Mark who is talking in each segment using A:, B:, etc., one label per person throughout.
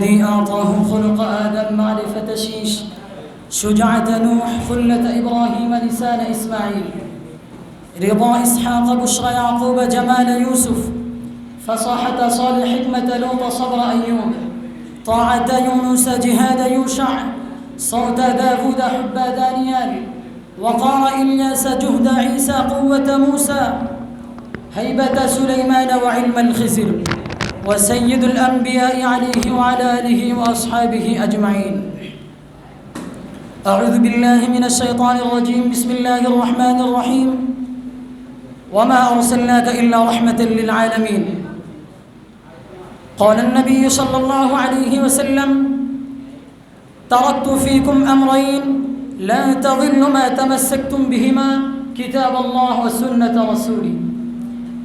A: الذي أعطاه خلق آدم معرفة شيش. شجاعة نوح خلة إبراهيم لسان إسماعيل. رضا إسحاق بشرى يعقوب جمال يوسف. فصاحة صالح حكمة لوط صبر أيوب. طاعة يونس جهاد يوشع. صوت داود حب دانيال. وقار إلياس جهد عيسى قوة موسى. هيبة سليمان وعلم الخزر. وسيد الأنبياء عليه وعلى آله وأصحابه أجمعين. أعوذ بالله من الشيطان الرجيم. بسم الله الرحمن الرحيم. وما أرسلناك إلا رحمة للعالمين. قال النبي صلى الله عليه وسلم تركت فيكم أمرين. لا تضل ما تمسكتم بهما. كتاب الله وسنة رسوله.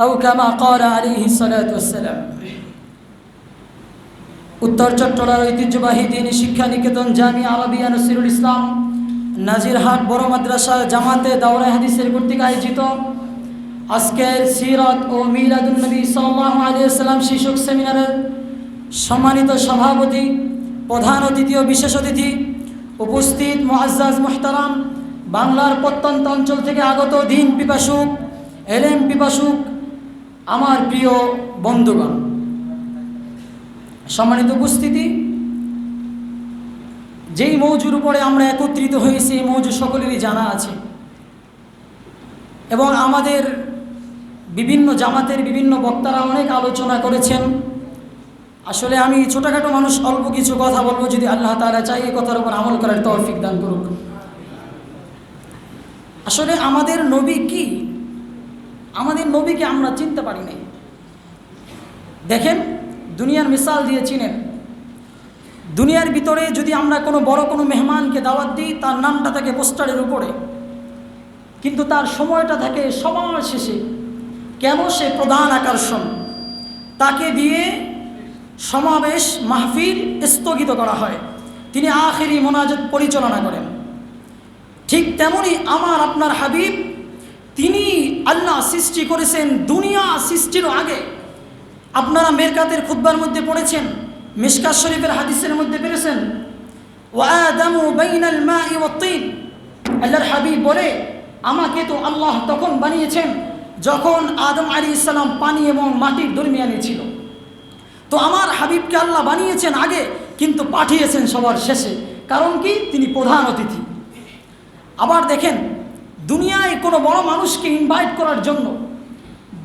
A: أو كما قال عليه الصلاة والسلام. উত্তর চট্টলার ঐতিহ্যবাহী দিনী শিক্ষা নিকেতন জামি আরবিয়া নসিরুল ইসলাম নাজিরহাট বড় মাদ্রাসা জামাতে দাওরা হাদিসের কর্তৃক আয়োজিত আজকের সিরাত ও মিলাদুলনবী সাল্লাহ আলিয়াল্লাম শিশুক সেমিনারের সম্মানিত সভাপতি, প্রধান অতিথি ও বিশেষ অতিথি উপস্থিত মোয়াজ্জাজ মোহতারাম, বাংলার প্রত্যন্ত অঞ্চল থেকে আগত দিন পিপাসুক, এলেম পিপাসুক, আমার প্রিয় বন্ধুগণ। সম্মানিত উপস্থিতি, যেই মৌজুর উপরে আমরা একত্রিত হয়েছি এই মৌজু সকলেরই জানা আছে। এবং আমাদের বিভিন্ন জামাতের বিভিন্ন বক্তারা অনেক আলোচনা করেছেন। আসলে আমি ছোটোখাটো মানুষ, অল্প কিছু কথা বলব যদি আল্লাহ তালা চাই এই কথার উপর আমল করার তৌফিক দান করুক। আসলে আমাদের নবী কি? আমাদের নবীকে আমরা চিনতে পারি নাই। দেখেন দুনিয়ার মিসাল দিয়ে চিনেন। দুনিয়ার ভিতরে যদি আমরা কোনো বড় কোনো মেহমানকে দাওয়াত দিই, তার নামটা থাকে পোস্টারের উপরে। কিন্তু তার সময়টা থাকে সবার শেষে। কেন সে প্রধান আকর্ষণ? তাকে দিয়ে সমাবেশ, মাহফিল স্থগিত করা হয়। তিনি আখেরি মোনাজত পরিচালনা করেন। ঠিক তেমনি আমার, আপনার হাবিব, তিনি আল্লাহ সৃষ্টি করেছেন দুনিয়া সৃষ্টির আগে। আপনারা মেরকাতের খুদ্বার মধ্যে পড়েছেন মিসকাত শরীফের হাদিসের মধ্যে পেরেছেন ওয়াত্তিন আল্লাহর হাবিব বলে, আমাকে তো আল্লাহ তখন বানিয়েছেন যখন আদম আলী ইসলাম পানি এবং মাটির দরমিয়ানে ছিল। তো আমার হাবিবকে আল্লাহ বানিয়েছেন আগে, কিন্তু পাঠিয়েছেন সবার শেষে, কারণ কি? তিনি প্রধান অতিথি। আবার দেখেন, দুনিয়ায় কোনো বড় মানুষকে ইনভাইট করার জন্য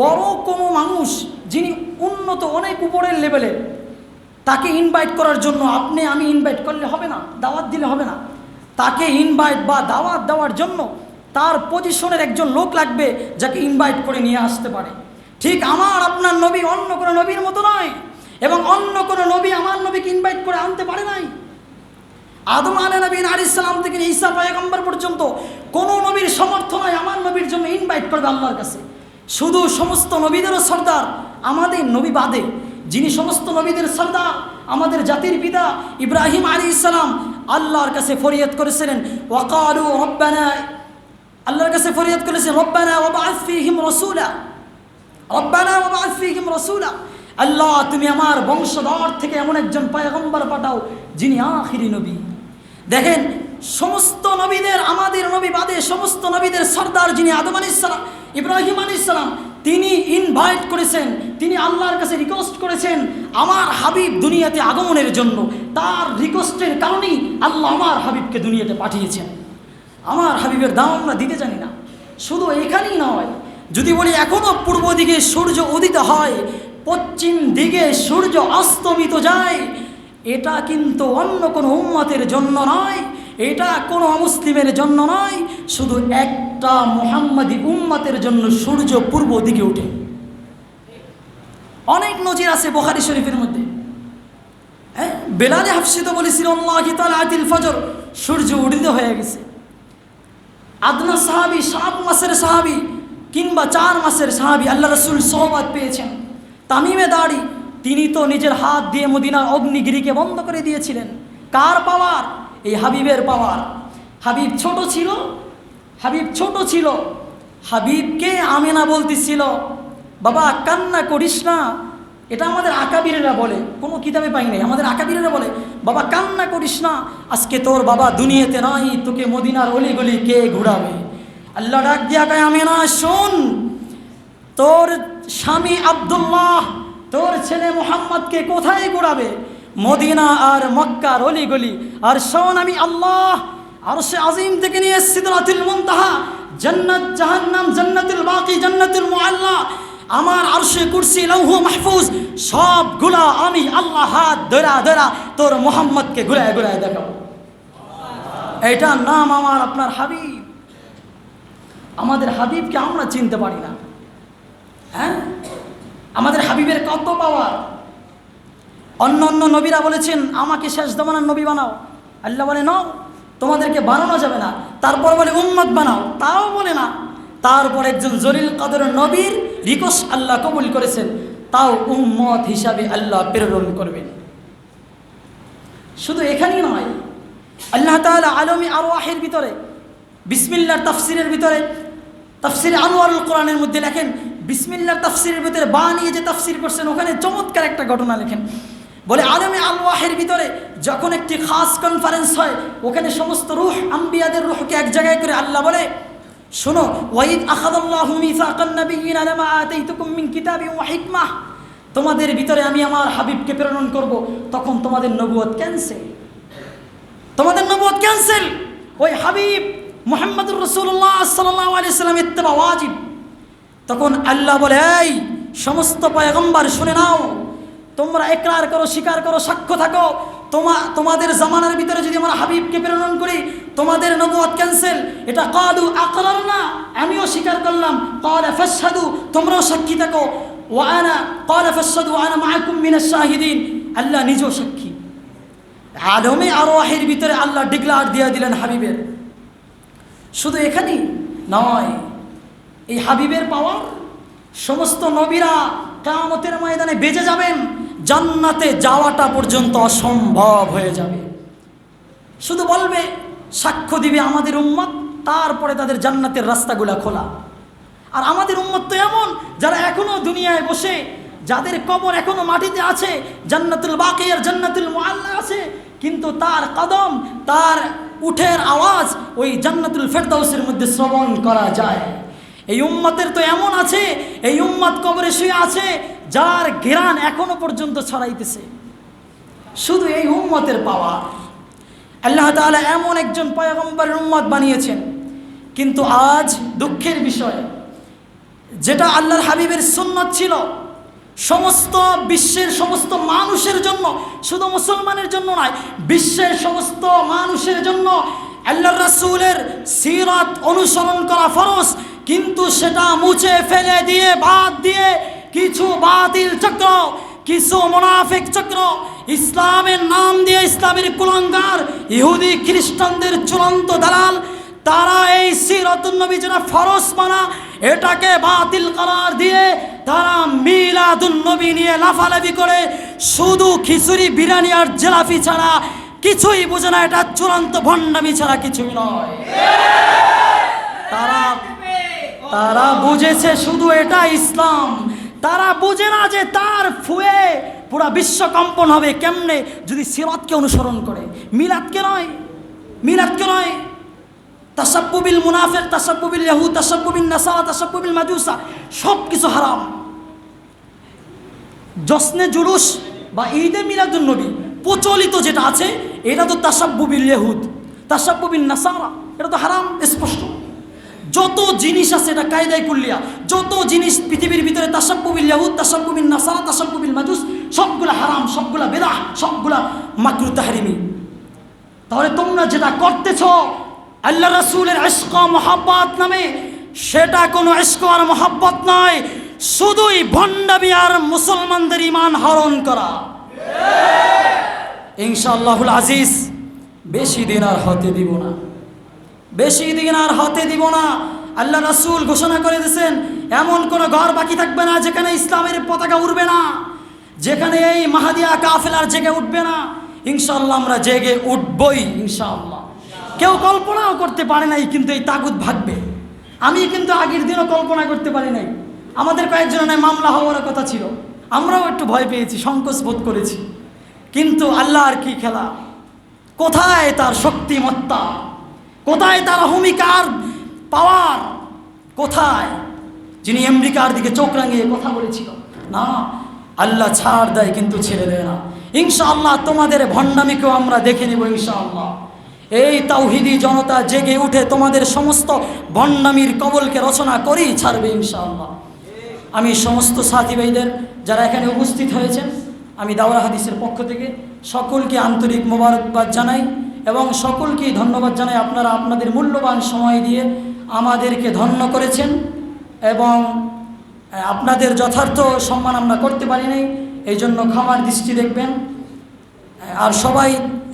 A: বড় কোনো মানুষ যিনি উন্নত অনেক উপরের লেভেলের তাকে ইনভাইট করার জন্য আপনি, আমি ইনভাইট করলে হবে না, দাওয়াত দিলে হবে না। তাকে ইনভাইট বা দাওয়াত দেওয়ার জন্য তার পজিশনের একজন লোক লাগবে, যাকে ইনভাইট করে নিয়ে আসতে পারে। ঠিক আমার, আপনার নবী অন্য কোনো নবীর মতো নয়, এবং অন্য কোনো নবী আমার নবীকে ইনভাইট করে আনতে পারে নাই। আদম আলী নবীন আলী ইসলাম থেকে ঈসা পয়গম্বর পর্যন্ত কোনো নবীর সমর্থ নয়, আমার নবীর জন্য ইনভাইট করবে আল্লাহর কাছে। শুধু সমস্ত নবীদেরও সর্দার, আমাদের নবী বাদে যিনি সমস্ত নবীদের সর্দার, আমাদের জাতির পিতা ইব্রাহিম আলী ইসলাম আল্লাহর কাছে ফরিয়াদ করেছিলেন, ওয়াকালু রব্বানা আল্লাহর কাছে ফরিয়াদ করেছেন, রব্বানা ওবাআস ফীহিম রাসূলা রব্বানা ফীহিম রাসূলা আল্লাহ, তুমি আমার বংশধর থেকে এমন একজন পয়গম্বর পাঠাও যিনি আখিরি নবী দেখেন, সমস্ত নবীদের, আমাদের নবী বাদে সমস্ত নবীদের সর্দার যিনি আদম আলী ইসলাম ইব্রাহিম আলী ইসলাম তিনি ইনভাইট করেছেন, তিনি আল্লাহর কাছে রিকোয়েস্ট করেছেন আমার হাবিব দুনিয়াতে আগমনের জন্য। তার রিকোয়েস্টের কারণেই আল্লাহ আমার হাবিবকে দুনিয়াতে পাঠিয়েছেন। আমার হাবিবের দাম আমরা দিতে জানি না। শুধু এখানেই নয়, যদি বলি এখনও পূর্ব দিকে সূর্য উদিত হয়, পশ্চিম দিকে সূর্য অস্তমিত যায়, এটা কিন্তু অন্য কোনো উম্মতের জন্য নয়। এটা কোনো অমুসলিমের জন্য নয়, শুধু একটা মোহাম্মদী উম্মতের জন্য সূর্য পূর্ব দিকে ওঠে অনেক নজির আছে বোখারি শরীফের মধ্যে। হ্যাঁ বেলালে হাফসিত বলেছিল আদিল ফজর সূর্য উদিত হয়ে গেছে। আদনা সাহাবি, সাত মাসের সাহাবি কিংবা চার মাসের সাহাবি আল্লাহ রসুল সহবাদ পেয়েছেন। তামিমে দাড়ি, তিনি তো নিজের হাত দিয়ে মদিনার অগ্নিগিরিকে বন্ধ করে দিয়েছিলেন। কার পাওয়ার? এই হাবিবের পাওয়ার। হাবিব ছোট ছিল, হাবিব ছোট ছিল। হাবিবকে আমেনা বলতেছিল, বাবা, কান্না করিস না। এটা আমাদের আকাবিরেরা বলে, কোনো কিতাবে পাই নাই। আমাদের আকাবিরেরা বলে, বাবা, কান্না করিস না। আজকে তোর বাবা দুনিয়াতে নাই, তোকে মদিনার অলি গলি কে ঘুরাবে? আল্লাহ ডাক দিয়া কয় শোন, তোর স্বামী আব্দুল্লাহ, তোর ছেলে মোহাম্মদকে কোথায় ঘুরাবে? মদিনা আর মক্কার অলি গলি আর শোন আমি আল্লাহ আর সে আজিম থেকে নিয়ে সিদরাতুল মুনতাহা, জান্নাত, জাহান্নাম, জান্নাতুল বাকি, জান্নাতুল মুআল্লা। আমার আরশে কুরসি, লৌহ, মাহফুজ, সবগুলা আমি আল্লাহ হাত ধরা ধরা তোর মোহাম্মদকে ঘুরায় ঘুরায় দেখাবো। এটার নাম আমার আপনার হাবিব। আমাদের হাবিবকে আমরা চিনতে পারি না। হ্যাঁ? আমাদের হাবিবের কত পাওয়ার? অন্য অন্য নবীরা বলেছেন, আমাকে শেষ জমানার নবী বানাও। আল্লাহ বলে, নাও, তোমাদেরকে বানানো যাবে না। তারপর বলে, উম্মত বানাও। তাও বলে না। তারপর একজন জলিল কাদের নবীর রিকোয়েস্ট আল্লাহ কবুল করেছেন। তাও উম্মত হিসাবে আল্লাহ প্রেরণ করবেন। শুধু এখানেই নয়, আল্লাহ তাআলা আলমী আরওয়াহের ভিতরে, বিসমিল্লার তাফসিরের ভিতরে, তাফসির আনোয়ারুল কোরআনের মধ্যে লেখেন, বিসমিল্লার তাফসিরের ভিতরে বা নিয়ে যে তাফসির করছেন, ওখানে চমৎকার একটা ঘটনা লেখেন। বলে, আলমে আলওয়াহের ভিতরে যখন একটি খাস কনফারেন্স হয়, ওখানে সমস্ত রুহ, আম্বিয়াদের রুহকে এক জায়গায় করে আল্লাহ বলে, শোনো, ওয়াইদ ওয়া হিকমাহ। তোমাদের ভিতরে আমি আমার হাবিবকে প্রেরণ করব, তখন তোমাদের নবুয়ত ক্যান্সেল তোমাদের নবুয়ত ক্যান্সেল ওই হাবিব মোহাম্মদুর রসুল্লাহ সাল্লাহ আলি সাল্লাম ইত্তেবা ওয়াজিব। তখন আল্লাহ বলে, এই, সমস্ত পয়গম্বার শুনে নাও। তোমরা একরার করো, স্বীকার করো, সাক্ষ্য থাকো। তোমা তোমাদের জামানার ভিতরে যদি আমরা হাবিবকে প্রেরণ করি, তোমাদের নবুয়াত ক্যান্সেল এটা কাদু আকরার না আমিও স্বীকার করলাম। কালা ফাসাদু তোমরাও সাক্ষী থাকো। ওয়ানা কালা ফাসাদু ওয়ানা মাহকুম মিনাশ শাহিদিন। আল্লাহ নিজেও সাক্ষী। আলমে আরোহের ভিতরে আল্লাহ ডিক্লার দিয়ে দিলেন হাবিবের। শুধু এখানেই নয়, এই হাবিবের পাওয়ার সমস্ত নবীরা কামতের ময়দানে বেজে যাবেন, জান্নাতে যাওয়াটা পর্যন্ত অসম্ভব হয়ে যাবে। শুধু বলবে, সাক্ষ্য দিবে আমাদের উম্মত, তারপরে তাদের জান্নাতের রাস্তাগুলা খোলা। আর আমাদের উম্মত তো এমন, যারা এখনও দুনিয়ায় বসে, যাদের কবর এখনও মাটিতে আছে, জান্নাতুল বাকিয়ার জান্নাতুল মুআল্লা আছে, কিন্তু তার কদম, তার উঠের আওয়াজ ওই জান্নাতুল ফেরদাউসের মধ্যে শ্রবণ করা যায়। এই উম্মতের তো এমন আছে, এই উম্মত কবরে শুয়ে আছে, যার ঘেরান এখনও পর্যন্ত ছড়াইতেছে। শুধু এই উম্মতের পাওয়া। আল্লাহ তাআলা এমন একজন পয়গম্বরের উম্মত বানিয়েছেন। কিন্তু আজ দুঃখের বিষয়, যেটা আল্লাহর হাবিবের সুন্নত ছিল, সমস্ত বিশ্বের সমস্ত মানুষের জন্য, শুধু মুসলমানের জন্য নয়, বিশ্বের সমস্ত মানুষের জন্য আল্লাহ রাসুলের সিরাত অনুসরণ করা ফরজ। কিন্তু সেটা মুছে ফেলে দিয়ে, বাদ দিয়ে কিছু বাতিল চক্র, কিছু মোনাফিক চক্র, ইসলামের নাম দিয়ে ইসলামের কুলাঙ্গার, ইহুদি খ্রিস্টানদের চূড়ান্ত দালাল, তারা এই সিরতুন নবী যেটা ফরজ মানা, এটাকে বাতিল করার দিয়ে তারা মিলাদুন নবী নিয়ে লাফালাফি করে, শুধু খিচুড়ি, বিরিয়ানি আর জেলাফি ছাড়া কিছুই বোঝে না, এটা চূড়ান্ত ভণ্ডামি ছাড়া কিছুই নয়। তারা তারা বুঝেছে শুধু এটা ইসলাম। তারা বুঝে না যে তার ফুয়ে পুরা বিশ্ব কম্পন হবে কেমনে যদি সিরাতকে অনুসরণ করে। মিলাদকে নয় মিলাদকে নয়। তাসাব্বুবিল মুনাফিক তাসাব্বুবিল ইয়াহুদ তাসাব্বুবিন নাসারা তাসাব্বুবিল মাজুসা সব কিছু হারাম। জশ্নে জুলুস বা ঈদে মিলাদুন নবী প্রচলিত যেটা আছে, এটা তো তাসাব্বুবিল ইয়াহুদ তাসাব্বুবিন নাসারা, এটা তো হারাম, স্পষ্ট। যত জিনিস আছে এটা কায়দায় কুল্লিয়া, যত জিনিস পৃথিবীর ভিতরে তাসাব্বুবিল ইয়াহুদ তাসাব্বুবিন নাসারা তাসাব্বুবিল মাজুস, সবগুলা হারাম, সবগুলা বেদাহ, সবগুলা মাকরু তাহরিমি। তাহলে তোমরা যেটা করতেছ আল্লাহ রাসূলের ইশক মোহাব্বত নামে, সেটা কোনো ইশক আর মোহাব্বত নয় শুধুই ভণ্ডামি আর মুসলমানদের ইমান হরণ করা। ইনশাআল্লাহুল আজিজ, বেশি দিন আর হতে দিব না। বেশি দিন আর হাতে দিব না। আল্লাহ রাসূল ঘোষণা করে দিয়েছেন, এমন কোনো ঘর বাকি থাকবে না যেখানে ইসলামের পতাকা উড়বে না, যেখানে এই মাহাদিয়া কাফেলার জেগে উঠবে না। ইনশাআল্লাহ আমরা জেগে উঠবই, ইনশাআল্লাহ। কেউ কল্পনাও করতে পারে নাই কিন্তু এই তাগুদ ভাগবে। আমি কিন্তু আগের দিনও কল্পনা করতে পারি নাই। আমাদের কয়েকজনের মামলা হওয়ার কথা ছিল। আমরাও একটু ভয় পেয়েছি, সংকোচ বোধ করেছি। কিন্তু আল্লাহর কি খেলা? কোথায় তার শক্তিমত্তা? কোথায় তার অহমিকার পাওয়ার? কোথায়? যিনি আমেরিকার দিকে চোখ রাঙিয়ে কথা বলেছিল। না, আল্লাহ ছাড় দেয় কিন্তু ছেড়ে দেয় না। ইনশাআল্লাহ তোমাদের ভণ্ডামিকেও আমরা দেখে নেব ইনশাআল্লাহ। এই তাওহিদি জনতা জেগে উঠে তোমাদের সমস্ত ভণ্ডামির কবলকে রচনা করেই ছাড়বে ইনশাআল্লাহ। আমি সমস্ত সাথী ভাইদের যারা এখানে উপস্থিত হয়েছেন, আমি দাওরা হাদিসের পক্ষ থেকে সকলকে আন্তরিক মোবারকবাদ জানাই। এবং সকলকেই ধন্যবাদ জানাই আপনারা আপনাদের মূল্যবান সময় দিয়ে আমাদেরকে ধন্য করেছেন এবং আপনাদের যথার্থ সম্মান আমরা করতে পারি নাই, এই জন্য ক্ষমার দৃষ্টি দেখবেন। আর সবাই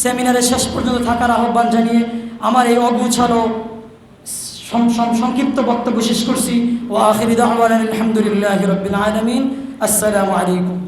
A: সেমিনারে শেষ পর্যন্ত থাকার আহ্বান জানিয়ে আমার এই অগুছালো সংক্ষিপ্ত বক্তব্য শেষ করছি। ও আখিরি দাওয়ান আলহামদুলিল্লাহ রবিল আলমিন। আসসালামু আলাইকুম।